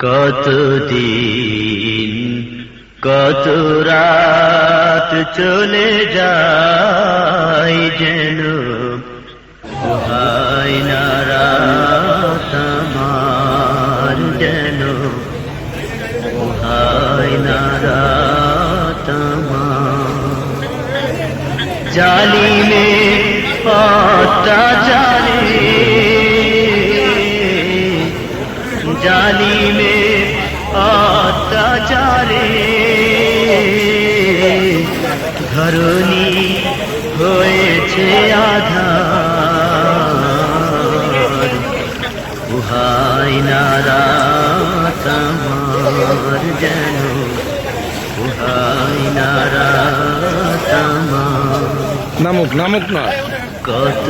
কতদিন কত রাত চলে যায় যেন হয় না রাত আমার যেন হয় না রাত আমার। জালিমে অত্যাচারে জালিমে অত্যাচারে। ধরণী হয়েছে আধার। উহাই নারাত আমার যেন। উহাই নারাত আমার নামুক নামুক না। কত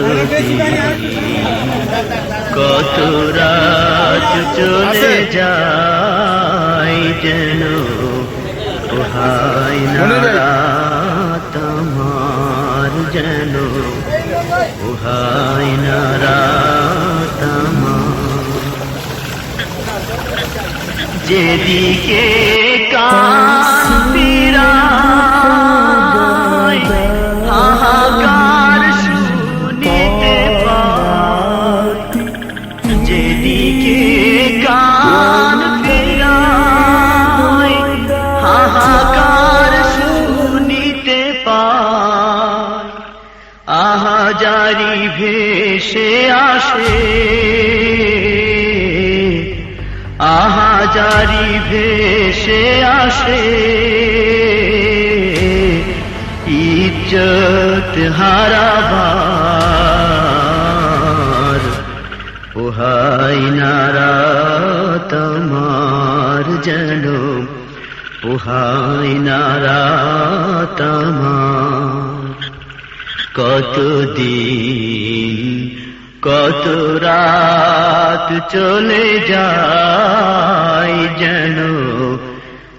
কত রাত চলে যায় যেন ওহাই না আমার যেন ওহাই না রাত যেদিকে কান আহাজারি ভেসে আসে। ইজ্জত হারাবার ওহাই নারা তোমার যেন। ওহাই নারা তোমার কতদিন কত রাত চলে যায় যেন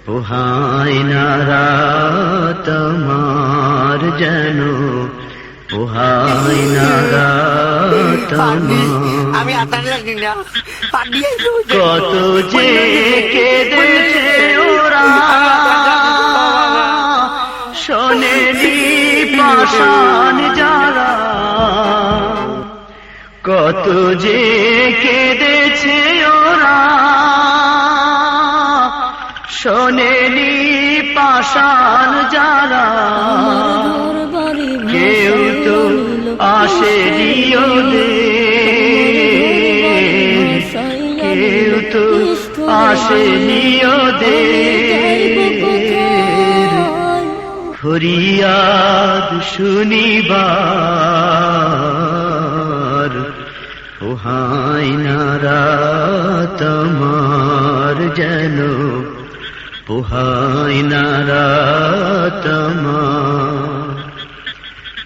পোহাই না রাত আমার যেন পোহাই না রাত আমার। আমি আতার জানি না। পানি কত যে কেঁদেছে ওরা? শোনেনি পাষাণ কত যে কেঁদেছে ওরা। শোনেনি পাষাণ যারা। কেউ তো ওদের কেউ তো আসেনি ওদের ফরিয়াদ শুনিবার ওহাই নারা তোমার যেন পোহাই নারা তোমার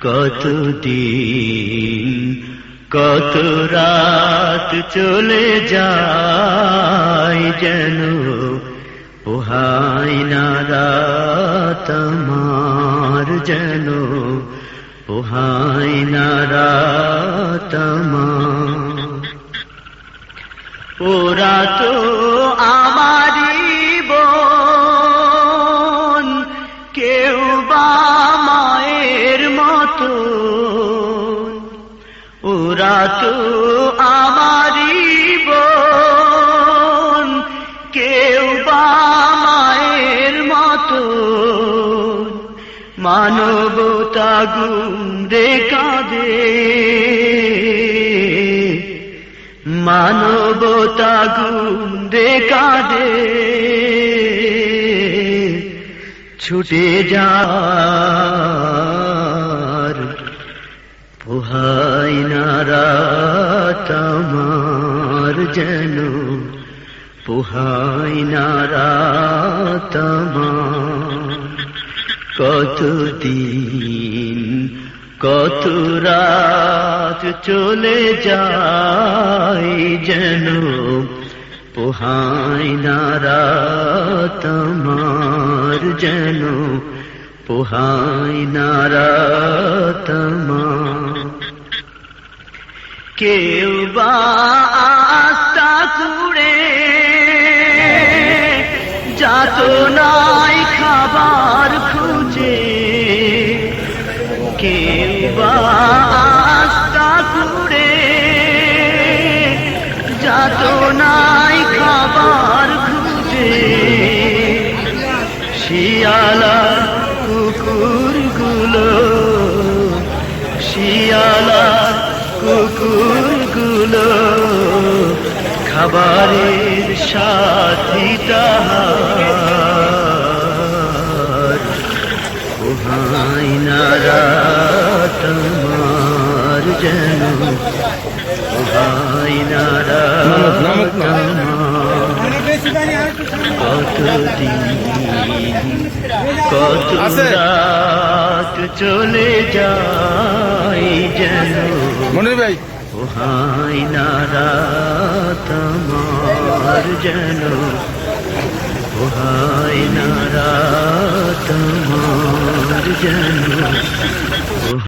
কতদিন, কত রাত চলে যায় যেন পোহাই না রাত আমার যেন পোহাই না রাত আমার। ওরা তো আমারই বোন। কেউ বা মায়ের মতো। ওরা তো আমারই বোন। কেউ বা মায়ের মতো। মানবতা গুন্দে কাঁদে। মানবতা গুন্দে কাঁদে। ছুটে যার পোহাই নারা তোমার যেন পোহাই নারা তোমার কতদিন কত রাত চলে যায় যেন পোহাই নারা মার যেন পোহাই নারা তোমার কেউ বা যাত নাই খাবার খুঁজে। শিয়ালা কুকুরগুলো শিয়ালা কুকুরগুলো খাবারের সাথী তাহার কত আছে? রাত চলে যায় যেন। মনির ভাই। ওহাই নারা তোমার যেন। ওহাই নারা তোমার যেন।